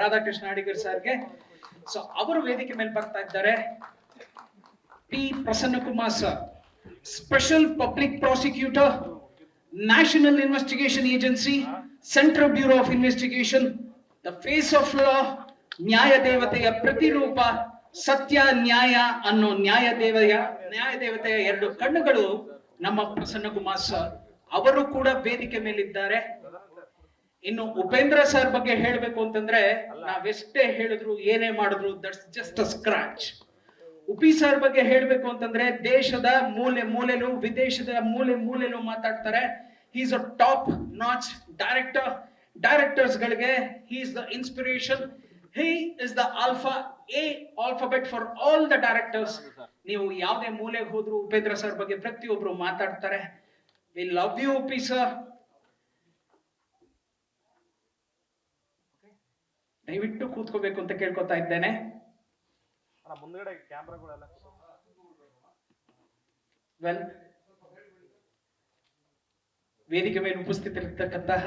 ರಾಧಾಕೃಷ್ಣ ಅಡಿಗರ್ ಸರ್ಗೆ. ಸೊ ಅವರು ವೇದಿಕೆ ಮೇಲೆ ಬರ್ತಾ ಇದ್ದಾರೆ. P. Prasanna Kumar sir special public prosecutor national investigation agency central bureau of investigation the face of law ನ್ಯಾಯ ದೇವತೆಯ ಪ್ರತಿರೂಪ, ಸತ್ಯ, ನ್ಯಾಯ ಅನ್ನೋ ನ್ಯಾಯ ದೇವತೆಯ ನ್ಯಾಯ ದೇವತೆಯ ಎರಡು ಕಣ್ಣುಗಳು ನಮ್ಮ ಪ್ರಸನ್ನ ಕುಮಾರ್ ಸರ್ ಅವರು ಕೂಡ ವೇದಿಕೆ ಮೇಲಿದ್ದಾರೆ. ಇನ್ನು ಉಪೇಂದ್ರ ಸರ್ ಬಗ್ಗೆ ಹೇಳ್ಬೇಕು ಅಂತಂದ್ರೆ ನಾವೆಷ್ಟೇ ಹೇಳಿದ್ರು ಏನೇ ಮಾಡಿದ್ರು that's just a scratch. Uppi sir ಬಗ್ಗೆ ಹೇಳ್ಬೇಕು ಅಂತಂದ್ರೆ ದೇಶದ ಮೂಲೆ ಮೂಲೆಲು ವಿದೇಶದ ಮೂಲೆ ಮೂಲೆಲು ಮಾತಾಡ್ತಾರೆ. Is a top notch director directors ಗಳಿಗೆ is the inspiration he is the alpha a alphabet for all the directors ನೀವು ಯಾವುದೇ ಮೂಲೆಗೆ ಹೋದ್ರು ಉಪೇಂದ್ರ ಸರ್ ಬಗ್ಗೆ ಪ್ರತಿಯೊಬ್ರು ಮಾತಾಡ್ತಾರೆ. We love you Uppi sir. ದಯವಿಟ್ಟು ಕೂತ್ಕೋಬೇಕು ಅಂತ ಕೇಳ್ಕೊತಾ ಇದ್ದೇನೆ. ಮುಂದ್ಗಡೆ ಕ್ಯಾಮ್ರಾಗಳೆಲ್ಲ ವೆಲ್ ವೇದಿಕೆ ಮೇಲೆ ಉಪಸ್ಥಿತರಿರ್ತಕ್ಕಂತಹ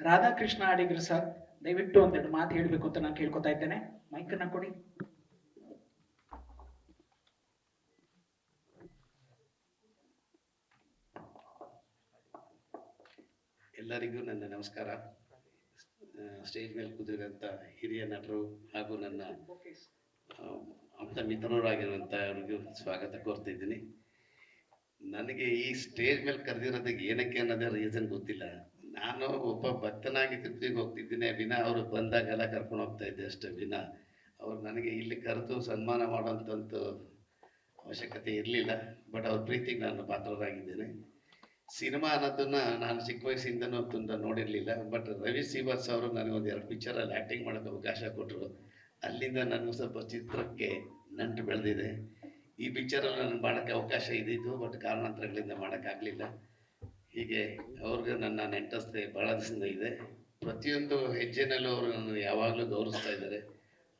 ರಾಧಾಕೃಷ್ಣ ಅಡಿಗರು ಸರ್ ದಯವಿಟ್ಟು ಒಂದೆರಡು ಮಾತು ಹೇಳಬೇಕು ಅಂತ ನಾನು ಕೇಳ್ಕೊತಾ ಇದ್ದೇನೆ. ಮೈಕನ್ನ ಕೊಡಿ. ಎಲ್ಲರಿಗೂ ನನ್ನ ನಮಸ್ಕಾರ. ಸ್ಟೇಜ್ ಮೇಲೆ ಕೂತಿರುವಂಥ ಹಿರಿಯ ನಟರು ಹಾಗೂ ನನ್ನ ಆ, ಆಪ್ತ ಮಿತ್ರರಾಗಿರುವಂಥ ಅವ್ರಿಗೂ ಸ್ವಾಗತ ಕೋರ್ತಿದ್ದೀನಿ ನನಗೆ ಈ ಸ್ಟೇಜ್ ಮೇಲೆ ಕರೆದಿರೋದಕ್ಕೆ ಏನಕ್ಕೆ ಅನ್ನೋದೇ ರೀಸನ್ ಗೊತ್ತಿಲ್ಲ. ನಾನು ಒಬ್ಬ ಭಕ್ತನಾಗಿ ತಿರುಪತಿಗೆ ಹೋಗ್ತಿದ್ದೀನಿ. ವಿನ ಅವರು ಬಂದಾಗೆಲ್ಲ ಕರ್ಕೊಂಡು ಹೋಗ್ತಾ ಇದ್ದೆ ಅಷ್ಟೇ ವಿನ. ಅವ್ರು ನನಗೆ ಇಲ್ಲಿ ಕರೆದು ಸನ್ಮಾನ ಮಾಡೋಂಥದ್ದು ಅವಶ್ಯಕತೆ ಇರಲಿಲ್ಲ. ಬಟ್ ಅವ್ರ ಪ್ರೀತಿಗೆ ನಾನು ಪಾತ್ರರಾಗಿದ್ದೇನೆ. ಸಿನಿಮಾ ಅನ್ನೋದನ್ನ ನಾನು ಚಿಕ್ಕ ವಯಸ್ಸಿಂದನೂ ತುಂಬ ನೋಡಿರಲಿಲ್ಲ ಬಟ್ ರವಿ ಶ್ರೀವಾಸ್ ಅವರು ನನಗೆ ಒಂದು ಎರಡು ಪಿಕ್ಚರಲ್ಲಿ ಆ್ಯಕ್ಟಿಂಗ್ ಮಾಡೋಕ್ಕೆ ಅವಕಾಶ ಕೊಟ್ಟರು ಅಲ್ಲಿಂದ ನನಗೂ ಸ್ವಲ್ಪ ಚಿತ್ರಕ್ಕೆ ನಂಟು ಬೆಳೆದಿದೆ. ಈ ಪಿಕ್ಚರಲ್ಲಿ ನನಗೆ ಮಾಡೋಕ್ಕೆ ಅವಕಾಶ ಇದ್ದಿತ್ತು ಬಟ್ ಕಾರಣಾಂತರಗಳಿಂದ ಮಾಡೋಕ್ಕಾಗಲಿಲ್ಲ ಹೀಗೆ ಅವ್ರಿಗೆ ನನ್ನ ನೆಂಟಸ್ತೆ ಭಾಳ ದಿವಸದಿಂದ ಇದೆ. ಪ್ರತಿಯೊಂದು ಹೆಜ್ಜೆನಲ್ಲೂ ಅವರು ನನ್ನ ಯಾವಾಗಲೂ ಗೌರವಿಸ್ತಾ ಇದ್ದಾರೆ.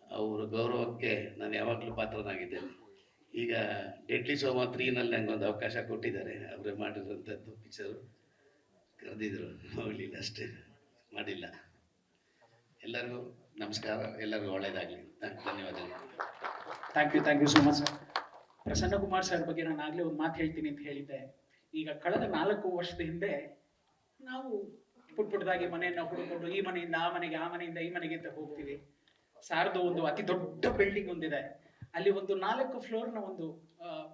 ಅವರ ಗೌರವಕ್ಕೆ ನಾನು ಯಾವಾಗಲೂ ಪಾತ್ರನಾಗಿದ್ದೇನೆ. ಈಗ ಡೆಡ್ಲಿ ಸೋಮ ತ್ರೀನಲ್ಲಿ ನಂಗೆ ಒಂದು ಅವಕಾಶ ಕೊಟ್ಟಿದ್ದಾರೆ. ಅವರೇ ಮಾಡಿರೋಂಥದ್ದು ಪಿಕ್ಚರು ಕರೆದಿದ್ರು. ಹೋಗಲಿಲ್ಲ ಅಷ್ಟೇ. ಮಾಡಿಲ್ಲ. ಎಲ್ಲರಿಗೂ ನಮಸ್ಕಾರ. ಎಲ್ಲರಿಗೂ ಒಳ್ಳೆಯದಾಗಲಿ ಧನ್ಯವಾದಗಳು. Thank you thank you so much sir Prasanna Kumar sir ಬಗ್ಗೆ ನಾನು ಆಗಲೇ ಒಂದು ಮಾತು ಹೇಳ್ತೀನಿ ಅಂತ ಹೇಳಿದ್ದೆ. ಈಗ ಕಳೆದ ನಾಲ್ಕು ವರ್ಷದ ಹಿಂದೆ ನಾವು ಪುಟ್ ಪುಟ್ಟದಾಗಿ ಮನೆಯನ್ನು ಹುಡುಕೊಂಡು ಈ ಮನೆಯಿಂದ ಆ ಮನೆಗೆ, ಆ ಮನೆಯಿಂದ ಈ ಮನೆಗೆ ಅಂತ ಹೋಗ್ತೀವಿ. ಸಾರ್ದು ಒಂದು ಅತಿ ದೊಡ್ಡ ಬಿಲ್ಡಿಂಗ್ ಒಂದಿದೆ. ಅಲ್ಲಿ ಒಂದು ನಾಲ್ಕು ಫ್ಲೋರ್ನ ಒಂದು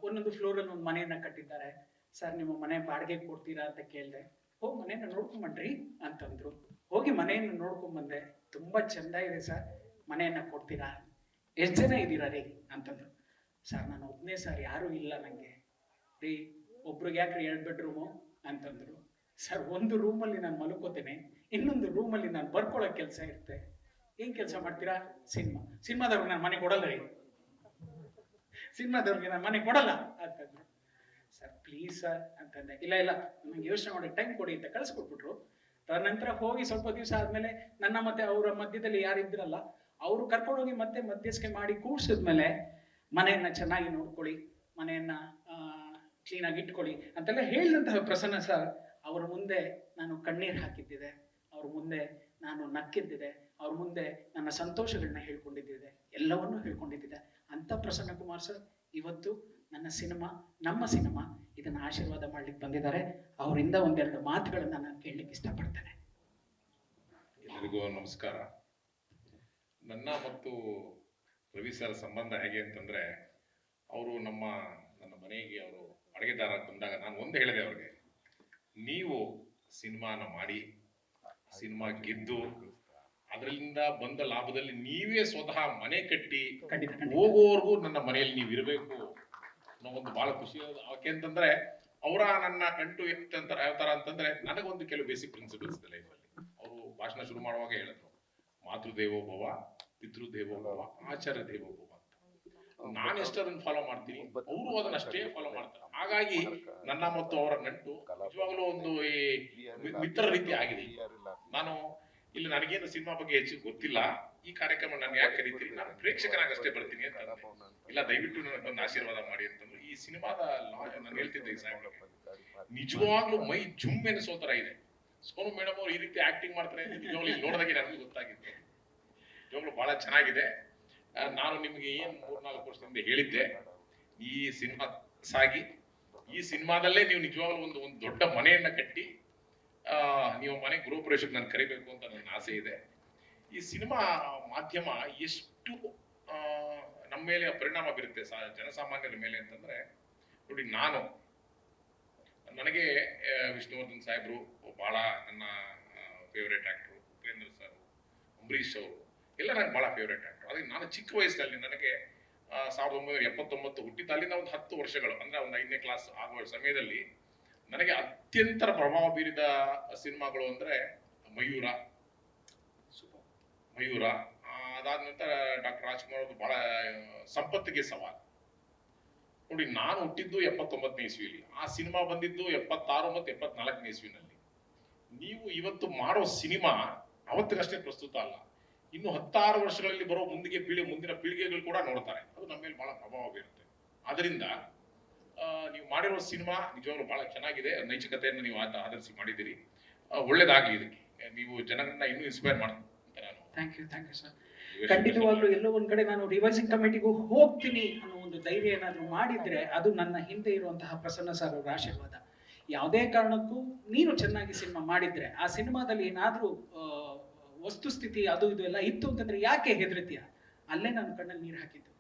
ಒಂದೊಂದು ಫ್ಲೋರ್ ಅಲ್ಲಿ ಒಂದು ಮನೆಯನ್ನ ಕಟ್ಟಿದ್ದಾರೆ. ಸರ್, ನಿಮ್ಮ ಮನೆ ಬಾಡಿಗೆ ಕೊಡ್ತೀರಾ ಅಂತ ಕೇಳಿದೆ ಹೋಗಿ ಮನೆಯನ್ನ ನೋಡ್ಕೊಂಬನ್ರಿ ಅಂತಂದ್ರು. ಹೋಗಿ ಮನೆಯನ್ನ ನೋಡ್ಕೊಂಡ್ ಬಂದೆ ತುಂಬಾ ಚಂದ ಇದೆ ಸರ್, ಮನೆಯನ್ನ ಕೊಡ್ತೀರಾ? ಎಷ್ಟು ಜನ ಇದ್ದೀರಾ ರೀ? ಅಂತಂದ್ರು. ಸರ್, ನಾನು ಒಬ್ಬನೇ ಸರ್, ಯಾರು ಇಲ್ಲ ನಂಗೆ. ರೀ, ಒಬ್ರಿಗೆ ಯಾಕ್ರಿ ಎರಡು ಬೆಡ್ರೂಮು? ಅಂತಂದ್ರು. ಸರ್, ಒಂದು ರೂಮಲ್ಲಿ ನಾನು ಮಲ್ಕೋತೇನೆ, ಇನ್ನೊಂದು ರೂಮಲ್ಲಿ ನಾನು ಬರ್ಕೊಳ್ಳೋ ಕೆಲಸ ಇರುತ್ತೆ. ಏನ್ ಕೆಲಸ ಮಾಡ್ತೀರಾ? ಸಿನಿಮಾ ಸಿನಿಮಾದವ್ರಿಗೆ ನಾನು ಮನೆ ಕೊಡಲ್ಲ ರೀ. ಸಿನಿಮಾದವ್ರಿಗೆ ನಾನು ಮನೆ ಕೊಡಲ್ಲ ಅಂತಂದ್ರು. ಸರ್ ಪ್ಲೀಸ್ ಸರ್, ಅಂತಂದೆ. ಇಲ್ಲ ಇಲ್ಲ ನಂಗೆ ಯೋಚನೆ ಮಾಡಿ ಟೈಮ್ ಕೊಡಿ ಅಂತ ಕಳಿಸ್ಕೊಟ್ಬಿಟ್ರು. ತದನಂತರ ಹೋಗಿ ಸ್ವಲ್ಪ ದಿವಸ ಆದ್ಮೇಲೆ ನನ್ನ ಮತ್ತೆ ಅವರ ಮಧ್ಯದಲ್ಲಿ ಯಾರಿದ್ರಲ್ಲ, ಅವರು ಕರ್ಕೊಂಡೋಗಿ ಮತ್ತೆ ಮಧ್ಯಸ್ಥಿಕೆ ಮಾಡಿ ಕೂಡ್ಸಿದ್ಮೇಲೆ ಮನೆಯನ್ನ ಚೆನ್ನಾಗಿ ನೋಡ್ಕೊಳ್ಳಿ, ಮನೆಯನ್ನ ಕ್ಲೀನಾಗಿ ಇಟ್ಕೊಳ್ಳಿ ಅಂತೆಲ್ಲ ಹೇಳಿದಂತಹ ಪ್ರಸನ್ನ ಸರ್, ಅವ್ರ ಮುಂದೆ ನಾನು ಕಣ್ಣೀರು ಹಾಕಿದ್ದಿದೆ. ಅವ್ರ ಮುಂದೆ ನಾನು ನಕ್ಕಿದ್ದಿದೆ. ಅವ್ರ ಮುಂದೆ ನನ್ನ ಸಂತೋಷಗಳನ್ನ ಹೇಳ್ಕೊಂಡಿದ್ದಿದೆ. ಎಲ್ಲವನ್ನೂ ಹೇಳ್ಕೊಂಡಿದ್ದಿದೆ. ಅಂತ ಪ್ರಸನ್ನ ಕುಮಾರ್ ಸರ್, ಇವತ್ತು ನನ್ನ ಸಿನಿಮಾ, ನಮ್ಮ ಸಿನಿಮಾ ಇದನ್ನು ಆಶೀರ್ವಾದ ಮಾಡ್ಲಿಕ್ಕೆ ಬಂದಿದ್ದಾರೆ. ಅವರಿಂದ ಒಂದೆರಡು ಮಾತುಗಳನ್ನು ನಾನು ಕೇಳಲಿಕ್ಕೆ ಇಷ್ಟಪಡ್ತೇನೆ. ಎಲ್ಲರಿಗೂ ನಮಸ್ಕಾರ. ನನ್ನ ಮತ್ತು ರವಿ ಸರ್ ಸಂಬಂಧ ಹೇಗೆ ಅಂತಂದ್ರೆ, ಅವರು ನಮ್ಮ, ನನ್ನ ಮನೆಗೆ ಅವರು ಅಡುಗೆದಾರ ಬಂದಾಗ ನಾನು ಒಂದು ಹೇಳಿದೆ ಅವ್ರಿಗೆ, ನೀವು ಸಿನಿಮಾನ ಮಾಡಿ, ಸಿನಿಮಾ ಗೆದ್ದು ಅದರಿಂದ ಬಂದ ಲಾಭದಲ್ಲಿ ನೀವೇ ಸ್ವತಃ ಮನೆ ಕಟ್ಟಿ ಹೋಗುವವರೆಗೂ ನನ್ನ ಮನೆಯಲ್ಲಿ ನೀವು ಇರಬೇಕು ಅನ್ನೋ ಒಂದು ಬಹಳ ಖುಷಿ ಯಾಕೆ ಅಂತಂದ್ರೆ ಅವರ ನನ್ನ ಕಂಟು ಅಂತ ಯಾವ ತರ ಅಂತಂದ್ರೆ ನನಗೊಂದು ಕೆಲವು ಬೇಸಿಕ್ ಪ್ರಿನ್ಸಿಪಲ್ಸ್ ಇದೆ ಲೈಫಲ್ಲಿ ಅವರು ಭಾಷಣ ಶುರು ಮಾಡುವಾಗ ಹೇಳಿದ್ರು. ಮಾತೃದೇವೋಭವ ಪಿತೃದೇವೋಭವ ಆಚಾರ್ಯ ದೇವೋಭವ ಅಂತ. ನಾನು ಎಷ್ಟು ಅದನ್ನ ಫಾಲೋ ಮಾಡ್ತೀನಿ? ಅವರು ಅದನ್ನ ಅಷ್ಟೇ ಫಾಲೋ ಮಾಡ್ತಾರೆ. ಹಾಗಾಗಿ ನನ್ನ ಮತ್ತು ಅವರ ನಂಟು ನಿಜವಾಗ್ಲೂ ಒಂದು ಈ ಮಿತ್ರ ರೀತಿ ಆಗಿದೆ. ನಾನು ಇಲ್ಲಿ ನನಗೇನು ಸಿನಿಮಾ ಬಗ್ಗೆ ಹೆಚ್ಚು ಗೊತ್ತಿಲ್ಲ. ಈ ಕಾರ್ಯಕ್ರಮ ನಾನು ಯಾಕೆ ಕರೀತೀನಿ? ನಾನು ಪ್ರೇಕ್ಷಕನಾಗಷ್ಟೇ ಬರ್ತೀನಿ ಅಂತ ಇಲ್ಲ, ದಯವಿಟ್ಟು ನನಗೆ ಒಂದು ಆಶೀರ್ವಾದ ಮಾಡಿ ಅಂತಂದ್ರು ಈ ಸಿನಿಮಾದ ನಾನು ಹೇಳ್ತಿದ್ದೆ. ನಿಜವಾಗ್ಲೂ ಮೈ ಜುಮ್ ಎನಿಸೋ ತರ ಇದೆ. ಸೋನು ಮೇಡಮ್ ಅವ್ರು ಈ ರೀತಿ ಆಕ್ಟಿಂಗ್ ಮಾಡ್ತಾರೆ ನಿಜವಾಗ್ಲೂ ಇಲ್ಲಿ ನೋಡಿದಾಗೆ ನನಗೆ ಗೊತ್ತಾಗಿತ್ತು. ನಿಜವಾಗ್ಲೂ ಬಹಳ ಚೆನ್ನಾಗಿದೆ. ನಾನು ನಿಮಗೆ ಏನ್ ಮೂರ್ನಾಲ್ಕು ವರ್ಷದಿಂದ ಹೇಳಿದ್ದೆ, ಈ ಸಿನಿಮಾ ಸಾಗಿ, ಈ ಸಿನಿಮಾದಲ್ಲೇ ನೀವು ನಿಜವಾಗ್ಲೂ ಒಂದು ಒಂದು ದೊಡ್ಡ ಮನೆಯನ್ನ ಕಟ್ಟಿ ನೀವು ಮನೆ ಗೃಹ ಪ್ರವೇಶಕ್ಕೆ ನಾನು ಕರಿಬೇಕು ಅಂತ ನನ್ನ ಆಸೆ ಇದೆ. ಈ ಸಿನಿಮಾ ಮಾಧ್ಯಮ ಎಷ್ಟು ನಮ್ಮ ಮೇಲೆ ಪರಿಣಾಮ ಬೀರುತ್ತೆ ಜನಸಾಮಾನ್ಯರ ಮೇಲೆ ಅಂತಂದ್ರೆ, ನೋಡಿ ನಾನು, ನನಗೆ ವಿಷ್ಣುವರ್ಧನ್ ಸಾಹೇಬ್ರು ಬಹಳ ನನ್ನ favourite actor Upendra sir, Ambareesh ಅವರು, ಎಲ್ಲ ನನಗೆ ಬಹಳ ಫೇವ್ರೇಟ್ ಆಕ್ಟರ್ ಅದಕ್ಕೆ ನಾನು ಚಿಕ್ಕ ವಯಸ್ಸಲ್ಲಿ ನನಗೆ ಸಾವಿರದ ಒಂಬೈನೂರ ಎಪ್ಪತ್ತೊಂಬತ್ತು ಹುಟ್ಟಿದ ಅಲ್ಲಿಂದ ಒಂದು ಹತ್ತು ವರ್ಷಗಳು, ಅಂದ್ರೆ ಒಂದು ಐದನೇ ಕ್ಲಾಸ್ ಆಗುವ ಸಮಯದಲ್ಲಿ ನನಗೆ ಅತ್ಯಂತ ಪ್ರಭಾವ ಬೀರಿದ ಸಿನಿಮಾಗಳು ಅಂದ್ರೆ ಮಯೂರ. ಮಯೂರ. ಅದಾದ ನಂತರ ಡಾಕ್ಟರ್ ರಾಜ್ಕುಮಾರ್ ಅವರು ಬಹಳ ಸಂಪತ್ತಿಗೆ ಸವಾಲ್. ನೋಡಿ ನಾನು ಹುಟ್ಟಿದ್ದು ಎಪ್ಪತ್ತೊಂಬತ್ತನೇ ಇಸ್ವಿಲಿ. ಆ ಸಿನಿಮಾ ಬಂದಿದ್ದು ಎಪ್ಪತ್ತಾರು ಮತ್ತು ಎಪ್ಪತ್ನಾಲ್ಕನೇ ಇಸ್ವಿನಲ್ಲಿ. ನೀವು ಇವತ್ತು ಮಾಡೋ ಸಿನಿಮಾ ಅವತ್ತಿಗಷ್ಟೇ ಪ್ರಸ್ತುತ ಅಲ್ಲ. ಇನ್ನು ಹತ್ತಾರು ವರ್ಷಗಳಲ್ಲಿ ಬರೋ ಮುಂದಿಗೆ ಪೀಳಿ ಮುಂದಿನ ಪೀಳಿಗೆಗಳು ಕೂಡ ನೋಡ್ತಾರೆ. ಅದು ನಮ್ಮ ಮೇಲೆ ಬಹಳ ಪ್ರಭಾವ ಬೀರುತ್ತೆ. ಆದ್ರಿಂದ ಆ, ನೀವು ಮಾಡಿರೋ ಸಿನಿಮಾ ನಿಜವಾಗ್ಲೂ ಬಹಳ ಚೆನ್ನಾಗಿದೆ. ನೈತಿಕತೆಯನ್ನು ನೀವು ಆದ- ಆಧರಿಸಿ ಮಾಡಿದ್ದೀರಿ. ಒಳ್ಳೇದಾಗಲಿ ಇದಕ್ಕೆ. ನೀವು ಜನರನ್ನ ಇನ್ನೂ ಇನ್ಸ್ಪೈರ್ ಮಾಡ್ತೀನಿ ನಾನು. Thank you thank you sir ಖಂಡಿತವಾಗ್ಲೂ ಎಲ್ಲೋ ಒಂದ್ ಕಡೆ ನಾನು ರಿವೈಸಿಂಗ್ ಕಮಿಟಿಗೂ ಹೋಗ್ತೀನಿ ಅನ್ನೋ ಒಂದು ಧೈರ್ಯ ಏನಾದ್ರು ಮಾಡಿದ್ರೆ ಅದು ನನ್ನ ಹಿಂದೆ ಇರುವಂತಹ ಪ್ರಸನ್ನ ಸರ್ ಅವರ ಆಶೀರ್ವಾದ. ಯಾವುದೇ ಕಾರಣಕ್ಕೂ ನೀನು ಚೆನ್ನಾಗಿ ಸಿನಿಮಾ ಮಾಡಿದ್ರೆ ಆ ಸಿನಿಮಾದಲ್ಲಿ ಏನಾದ್ರೂ ವಸ್ತುಸ್ಥಿತಿ ಅದು ಇದು ಎಲ್ಲ ಇತ್ತು ಅಂತಂದ್ರೆ ಯಾಕೆ ಹೆದರ್ತೀಯ? ಅಲ್ಲೇ ನಾನು ಕಣ್ಣಲ್ಲಿ ನೀರು ಹಾಕಿದ್ದು.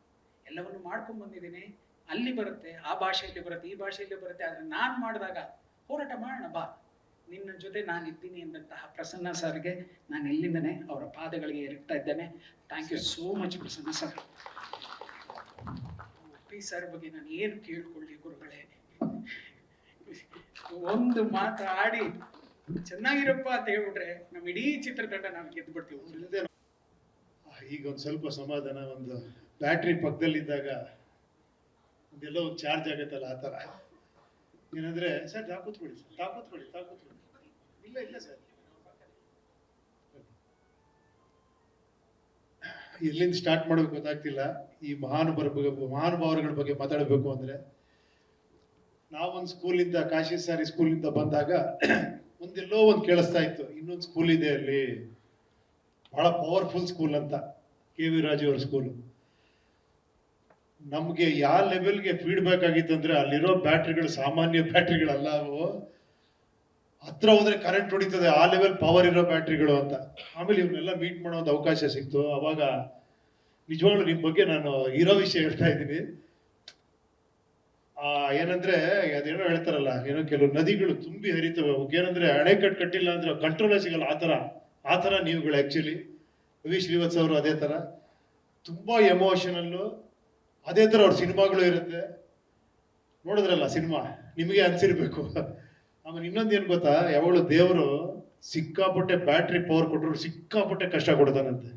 ಎಲ್ಲವನ್ನು ಮಾಡ್ಕೊಂಡ್ ಬಂದಿದ್ದೀನಿ. ಅಲ್ಲಿ ಬರುತ್ತೆ, ಆ ಭಾಷೆಯಲ್ಲಿ ಬರುತ್ತೆ, ಈ ಭಾಷೆಯಲ್ಲಿ ಬರುತ್ತೆ. ಆದ್ರೆ ನಾನ್ ಮಾಡಿದಾಗ ಹೋರಾಟ ಮಾಡೋಣ ಬಾ. ನಿನ್ನ ಜೊತೆ ನಾನು ಇದ್ದೀನಿ ಎಂದಂತಹ ಪ್ರಸನ್ನ ಸರ್ಗೆ ನಾನು ಎಲ್ಲಿಂದನೇ ಅವರ ಪಾದಗಳಿಗೆ ಎರಗ್ತಾ ಇದ್ದೇನೆ. Thank you so much Prasanna sir. P sir ಬಗ್ಗೆ ನಾನು ಏನು ಕೇಳ್ಕೊಳ್ಳಿ ಗುರುಗಳೇ? ಒಂದು ಮಾತು ಆಡಿ. ಚೆನ್ನಾಗಿರಪ್ಪ ಅಂತ ಹೇಳ್ಬಿಟ್ರೆ ನಮ್ಮ ಇಡೀ ಚಿತ್ರತಂಡ ನಾವು ಗೆದ್ದು ಬಿಡ್ತೀವಿ. ಈಗ ಒಂದು ಸ್ವಲ್ಪ ಸಮಾಧಾನ, ಒಂದು ಬ್ಯಾಟ್ರಿ ಪಕ್ಕದಲ್ಲಿದ್ದಾಗ ಒಂದೆಲ್ಲೋ ಒಂದು ಚಾರ್ಜ್ ಆಗತ್ತಲ್ಲ ಆ ಥರ. ಏನಂದ್ರೆ, ಸರ್ ತಾ ಕೂತ್ಕೊಳ್ಳಿ ಸರ್ ತಾ ಕೂತ್ಕೊಳ್ಳಿ ತಾ ಕೂತ್ಕೊಳ್ಳಿ ಇಲ್ಲ ಇಲ್ಲ, ಸರ್. ಎಲ್ಲಿಂದ ಸ್ಟಾರ್ಟ್ ಮಾಡೋದು ಗೊತ್ತಾಗ್ತಿಲ್ಲ. ಈ ಮಹಾನುಭಾವರ ಬಗ್ಗೆ, ಮಹಾನುಭಾವರುಗಳ ಬಗ್ಗೆ ಮಾತಾಡಬೇಕು ಅಂದ್ರೆ ನಾವೊಂದು ಸ್ಕೂಲಿಂದ, ಕಾಶಿ ಸಾರಿ ಸ್ಕೂಲಿಂದ ಬಂದಾಗ, ಒಂದೆಲ್ಲೋ ಒಂದು ಕೇಳಿಸ್ತಾ ಇತ್ತು, ಇನ್ನೊಂದು ಸ್ಕೂಲ್ ಇದೆ ಅಲ್ಲಿ. ಬಹಳ ಪವರ್ಫುಲ್ ಸ್ಕೂಲ್ ಅಂತ, ಕೆ ವಿ ರಾಜು ಅವ್ರ ಸ್ಕೂಲ್ ನಮ್ಗೆ ಯಾವ ಲೆವೆಲ್ಗೆ ಫೀಡ್ಬ್ಯಾಕ್ ಆಗಿತ್ತು ಅಂದ್ರೆ ಅಲ್ಲಿರೋ ಬ್ಯಾಟ್ರಿಗಳು, ಸಾಮಾನ್ಯ ಬ್ಯಾಟ್ರಿಗಳಲ್ಲ ಅವು. ಹತ್ರ ಹೋದ್ರೆ ಕರೆಂಟ್ ಹೊಡಿತದೆ, ಆ ಲೆವೆಲ್ ಪವರ್ ಇರೋ ಬ್ಯಾಟ್ರಿಗಳು ಅಂತ. ಆಮೇಲೆ ಇವನ್ನೆಲ್ಲ ಮೀಟ್ ಮಾಡೋ ಒಂದು ಅವಕಾಶ ಸಿಕ್ತು. ಅವಾಗ ನಿಜವಾಗ್ಲೂ ನಿಮ್ಮ ಬಗ್ಗೆ ನಾನು ಇರೋ ವಿಷಯ ಹೇಳ್ತಾ ಇದ್ದೀನಿ. ಆ, ಏನಂದ್ರೆ, ಅದೇನೋ ಹೇಳ್ತಾರಲ್ಲ, ಏನೋ ಕೆಲವು ನದಿಗಳು ತುಂಬಿ ಹರಿತವೆ. ಏನಂದ್ರೆ ಅಣೆಕಟ್ಟು ಕಟ್ಟಿಲ್ಲ ಅಂದ್ರೆ ಕಂಟ್ರೋಲೇ ಸಿಗಲ್ಲ, ಆ ಥರ. ಆ ಥರ ನೀವುಗಳು ಆಕ್ಚುಲಿ ರವಿ ಶ್ರೀವತ್ಸ ಅವರು ಅದೇ ಥರ. ತುಂಬಾ ಎಮೋಷನಲ್ಲು ಅದೇ ಥರ ಅವ್ರ ಸಿನಿಮಾಗಳು ಇರುತ್ತೆ. ನೋಡಿದ್ರಲ್ಲ ಸಿನಿಮಾ? ನಿಮಗೆ ಅನ್ಸಿರ್ಬೇಕು. ಆಮೇಲೆ ಇನ್ನೊಂದು ಏನು ಗೊತ್ತಾ? ಯಾವಾಗಲೂ ದೇವರು ಸಿಕ್ಕಾಪಟ್ಟೆ ಬ್ಯಾಟ್ರಿ ಪವರ್ ಕೊಟ್ಟರು ಸಿಕ್ಕಾಪಟ್ಟೆ ಕಷ್ಟ ಕೊಡ್ತಾನಂತೆ.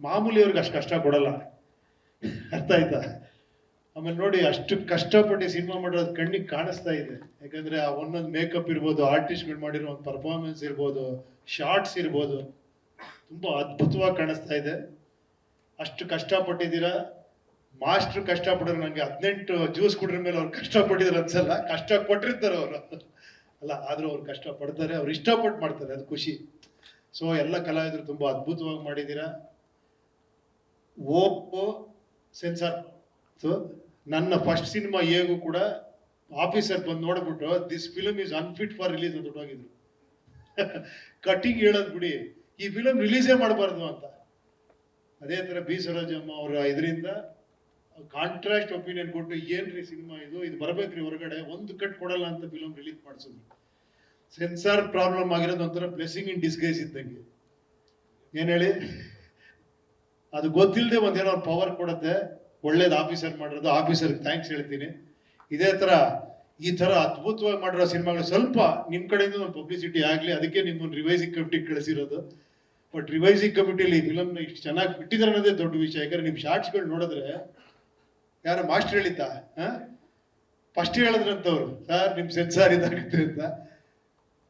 ಮಾಮೂಲಿ ಅವ್ರಿಗೆ ಅಷ್ಟು ಕಷ್ಟ ಕೊಡಲ್ಲ. ಅರ್ಥ ಆಯ್ತಾ? ಆಮೇಲೆ ನೋಡಿ, ಅಷ್ಟು ಕಷ್ಟಪಟ್ಟು ಸಿನಿಮಾ ಮಾಡಿರೋದು ಕಣ್ಣಿಗೆ ಕಾಣಿಸ್ತಾ ಇದೆ. ಯಾಕಂದ್ರೆ ಆ ಒಂದೊಂದು ಮೇಕಪ್ ಇರ್ಬೋದು ಆರ್ಟಿಸ್ಟ್ಗಳು ಮಾಡಿರೋ ಒಂದು ಪರ್ಫಾರ್ಮೆನ್ಸ್ ಇರ್ಬೋದು ಶಾರ್ಟ್ಸ್ ಇರ್ಬೋದು, ತುಂಬಾ ಅದ್ಭುತವಾಗಿ ಕಾಣಿಸ್ತಾ ಇದೆ. ಅಷ್ಟು ಕಷ್ಟಪಟ್ಟಿದ್ದೀರಾ? ಮಾಸ್ಟರ್ ಕಷ್ಟಪಡ್ರು ನನಗೆ ಹದಿನೆಂಟು ಜ್ಯೂಸ್ ಕುಡ್ರ ಮೇಲೆ ಅವ್ರು ಕಷ್ಟಪಟ್ಟಿದ್ರು ಅನ್ಸಲ್ಲ, ಕಷ್ಟ ಕೊಟ್ಟಿರ್ತಾರೆ ಅವರು. ಅಲ್ಲ, ಆದ್ರೂ ಅವ್ರು ಕಷ್ಟ ಪಡ್ತಾರೆ ಅವ್ರು ಇಷ್ಟಪಟ್ಟು ಮಾಡ್ತಾರೆ, ಅದು ಖುಷಿ. ಸೊ ಎಲ್ಲ ಕಲಾವಿದರು ತುಂಬಾ ಅದ್ಭುತವಾಗಿ ಮಾಡಿದ್ದೀರಾ? ಓಪೋ ಸೆನ್ಸಾರ್ ಸೊ ನನ್ನ ಫಸ್ಟ್ ಸಿನಿಮಾ ಹೇಗೂ ಕೂಡ ಆಫೀಸರ್ ಬಂದು ನೋಡ್ಬಿಟ್ಟು this film is unfit for release ಅಂತ ಹೋಗಿದ್ರು ಕಟಿಂಗ್ ಹೇಳೋದ್ ಬಿಡಿ, ಈ ಫಿಲಮ್ ರಿಲೀಸೇ ಮಾಡಬಾರ್ದು ಅಂತ. ಅದೇ ತರ ಬಿ. ಸರೋಜಮ್ಮ ಅವರ ಇದರಿಂದ ಕಾಂಟ್ರಾಸ್ಟ್ ಒಪಿನಿಯನ್ ಕೊಟ್ಟು ಏನ್ರಿ ಸಿನಿಮಾ ಇದು? ಇದು ಬರಬೇಕ್ರಿ ಹೊರಗಡೆ. ಒಂದು ಕಟ್ ಕೊಡಲ್ಲ ಅಂತ ಫಿಲಮ್ ರಿಲೀಸ್ ಮಾಡಿಸಿದ್ರು. ಸೆನ್ಸಾರ್ ಪ್ರಾಬ್ಲಮ್ ಆಗಿರೋದು ಒಂಥರ ಬ್ಲೆಸ್ಸಿಂಗ್ ಇನ್ ಡಿಸ್ಗೈಸ್ ಇದ್ದಂಗೆ. ಏನ್ ಹೇಳಿ? ಅದು ಗೊತ್ತಿಲ್ಲದೆ ಒಂದೇನೋ ಪವರ್ ಕೊಡುತ್ತೆ. ಒಳ್ಳೇದು ಆಫೀಸರ್ ಮಾಡಿರೋದು ಆಫೀಸರ್ ಥ್ಯಾಂಕ್ಸ್ ಹೇಳ್ತೀನಿ. ಇದೇ ತರ ಈ ತರ ಅದ್ಭುತವಾಗಿ ಮಾಡಿರೋ ಸಿನಿಮಾಗಳು ಸ್ವಲ್ಪ ನಿಮ್ ಕಡೆಯಿಂದ ಒಂದು ಪಬ್ಲಿಸಿಟಿ ಆಗ್ಲಿ, ಅದಕ್ಕೆ ನಿಮ್ಮನ್ನು ರಿವೈಸಿಂಗ್ ಕಮಿಟಿ ಕಳಿಸಿರೋದು. ಬಟ್ ರಿವೈಸಿಂಗ್ ಕಮಿಟಿಲಿ ಫಿಲಮ್ನ ಇಷ್ಟು ಚೆನ್ನಾಗಿ ಬಿಟ್ಟಿದ್ದಾರೆ ಅನ್ನೋದೇ ದೊಡ್ಡ ವಿಷಯ. ಯಾಕಂದ್ರೆ ನಿಮ್ ಶಾರ್ಟ್ಸ್ಗಳು ನೋಡಿದ್ರೆ ಯಾರ ಮಾಸ್ಟರ್ ಹೇಳಿದ್ದ ಫಸ್ಟ್ ಹೇಳಿದ್ರಂತವ್ರು. ಸರ್ ನಿಮ್ ಸೆನ್ಸಾರ್ ಇದಾಗುತ್ತೆ ಅಂತ.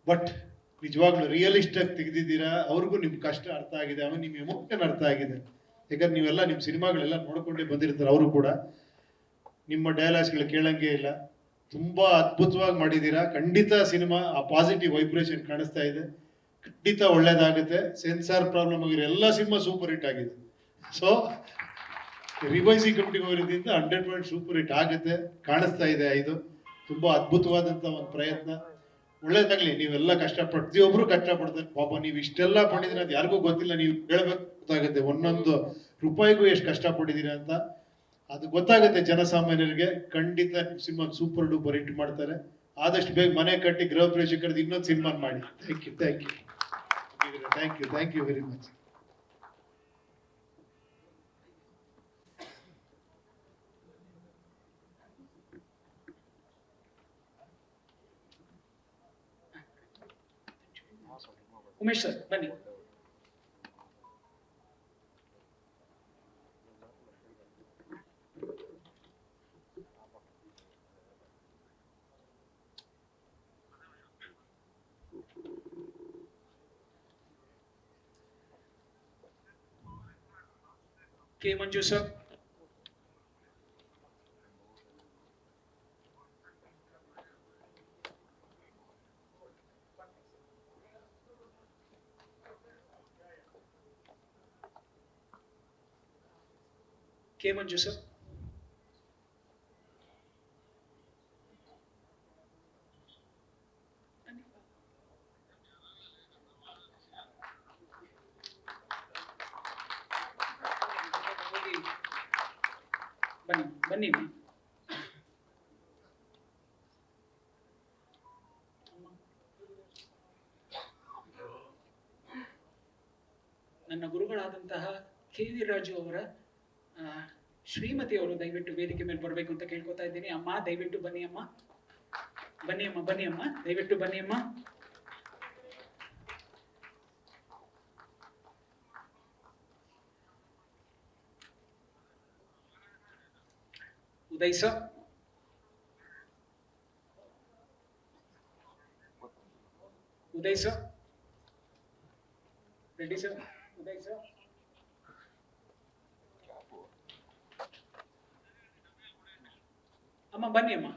ಬಟ್ ನಿಜವಾಗ್ಲೂ ರಿಯಲಿಸ್ಟ್ ಆಗಿ ತೆಗೆದಿದ್ದೀರಾ? ಅವ್ರಿಗೂ ನಿಮ್ ಕಷ್ಟ ಅರ್ಥ ಆಗಿದೆ ಅವನು ನಿಮ್ ಎಮೋಷನ್ ಅರ್ಥ ಆಗಿದೆ. ಯಾಕಂದ್ರೆ ನೀವೆಲ್ಲ ನಿಮ್ ಸಿನಿಮಾಗಳೆಲ್ಲ ನೋಡ್ಕೊಂಡೇ ಬಂದಿರ್ತಾರೆ ಅವರು ಕೂಡ. ನಿಮ್ಮ ಡೈಲಾಗ್ಸ್ಗಳು ಕೇಳಂಗೆ ಇಲ್ಲ. ತುಂಬಾ ಅದ್ಭುತವಾಗಿ ಮಾಡಿದ್ದೀರಾ? ಖಂಡಿತ ಸಿನಿಮಾ, ಆ ಪಾಸಿಟಿವ್ ವೈಬ್ರೇಷನ್ ಕಾಣಿಸ್ತಾ ಇದೆ. ಖಂಡಿತ ಒಳ್ಳೇದಾಗುತ್ತೆ. ಸೆನ್ಸಾರ್ ಪ್ರಾಬ್ಲಮ್ ಆಗಿರೋ ಎಲ್ಲ ಸಿನಿಮಾ ಸೂಪರ್ ಹಿಟ್ ಆಗಿದೆ. ಸೊ ರಿವೈಸಿ ಕಮಿಟಿಗೆ ಹೋಗಿರೋದ್ರಿಂದ ಹಂಡ್ರೆಡ್ ಪಾಯಿಂಟ್ ಸೂಪರ್ ಹಿಟ್ ಆಗುತ್ತೆ ಕಾಣಿಸ್ತಾ ಇದೆ ಇದು. ತುಂಬಾ ಅದ್ಭುತವಾದಂತ ಒಂದು ಪ್ರಯತ್ನ. ಒಳ್ಳೇದಾಗ್ಲಿ ನೀವೆಲ್ಲ ಕಷ್ಟ ಪ್ರತಿಯೊಬ್ರು ಕಷ್ಟಪಡ್ತಾರೆ. ಪಾಪ ನೀವು ಇಷ್ಟೆಲ್ಲ ಪಡಿದಿರ ಅದು ಯಾರಿಗೂ ಗೊತ್ತಿಲ್ಲ ನೀವು ಹೇಳ್ಬೇಕು ಗೊತ್ತಾಗುತ್ತೆ. ಒಂದೊಂದು ರೂಪಾಯಿಗೂ ಎಷ್ಟು ಕಷ್ಟಪಟ್ಟಿದ್ದೀರಾ ಅಂತ. ಅದು ಗೊತ್ತಾಗುತ್ತೆ ಜನಸಾಮಾನ್ಯರಿಗೆ. ಖಂಡಿತ ಸಿನಿಮಾ ಸೂಪರ್ ಡೂಪರ್ ಹಿಟ್ ಮಾಡ್ತಾರೆ. ಆದಷ್ಟು ಬೇಗ ಮನೆ ಕಟ್ಟಿ ಗೃಹ ಪ್ರವೇಶ ಕರೆದು ಇನ್ನೊಂದು ಸಿನಿಮಾ ಮಾಡಿ. Thank you thank you thank you thank you very much Umesh sir ಬನ್ನಿ K Manju sir K Manju sir ಬನ್ನಿ ಬನ್ನಿ ನನ್ನ ಗುರುಗಳಾದಂತಹ ಕೆ ವಿ ರಾಜು ಅವರ ಆ, ಶ್ರೀಮತಿ ಅವರು ದಯವಿಟ್ಟು ವೇದಿಕೆ ಮೇಲೆ ಬರಬೇಕು ಅಂತ ಕೇಳ್ಕೊತಾ ಇದ್ದೀನಿ. ಅಮ್ಮ, ದಯವಿಟ್ಟು ಬನ್ನಿ ಅಮ್ಮ. ಬನ್ನಿ ಅಮ್ಮ ಬನ್ನಿ ಅಮ್ಮ. ದಯವಿಟ್ಟು ಬನ್ನಿ ಅಮ್ಮ. Uday sir. Uday sir. Ready sir Uday sir. Ama banima.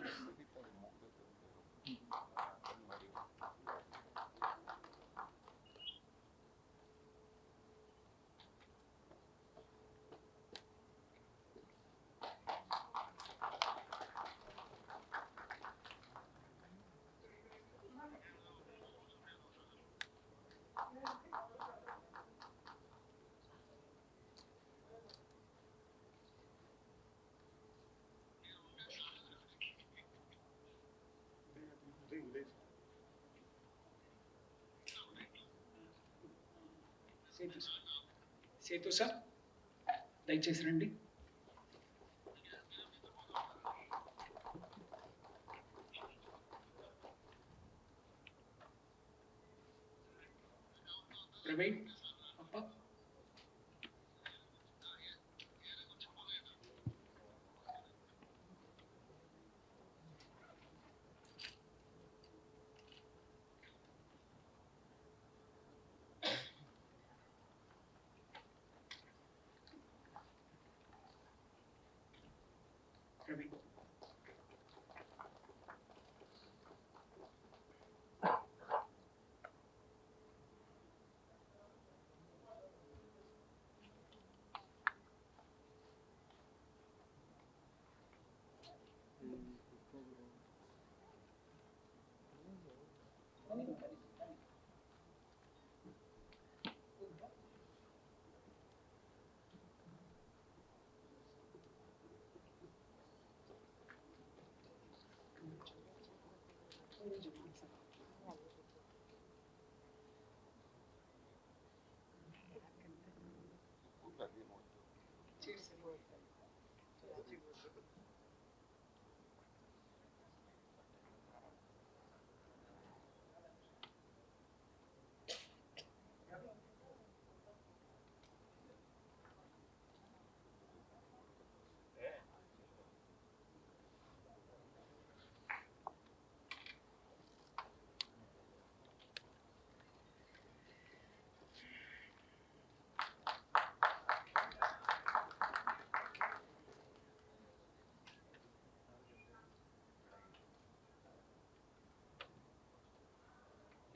Sethu sir దయచేసి రండి. ప్రవీణ్. every Steve was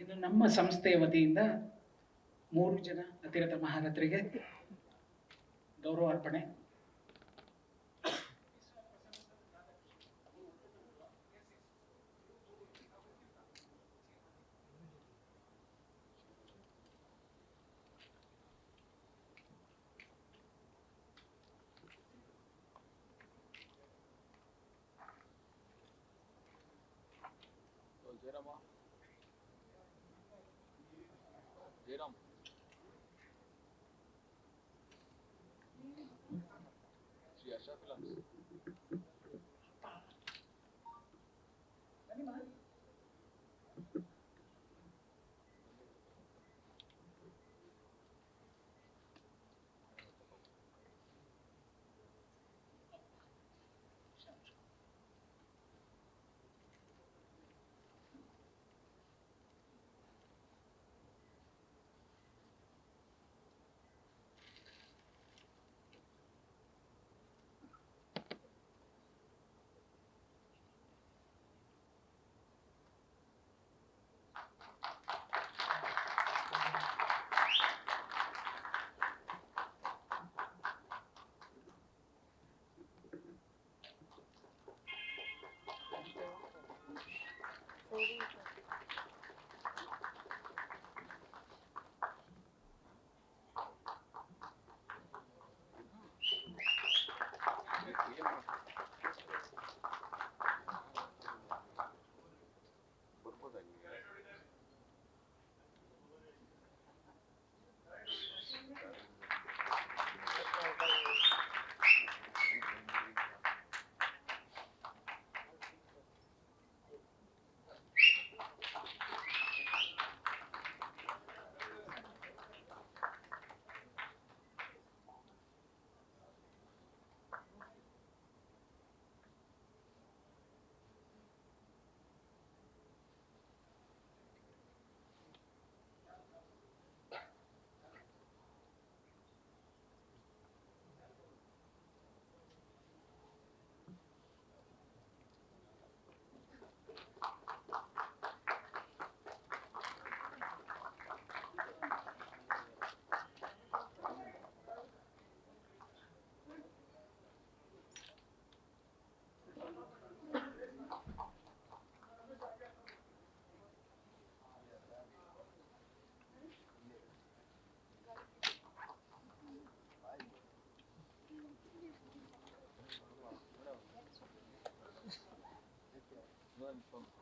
ಇದು ನಮ್ಮ ಸಂಸ್ಥೆಯ ವತಿಯಿಂದ ಮೂರು ಜನ ಅತಿರಥ ಮಹಾರಥರಿಗೆ ಗೌರವ ಅರ್ಪಣೆ. Vamos, vamos.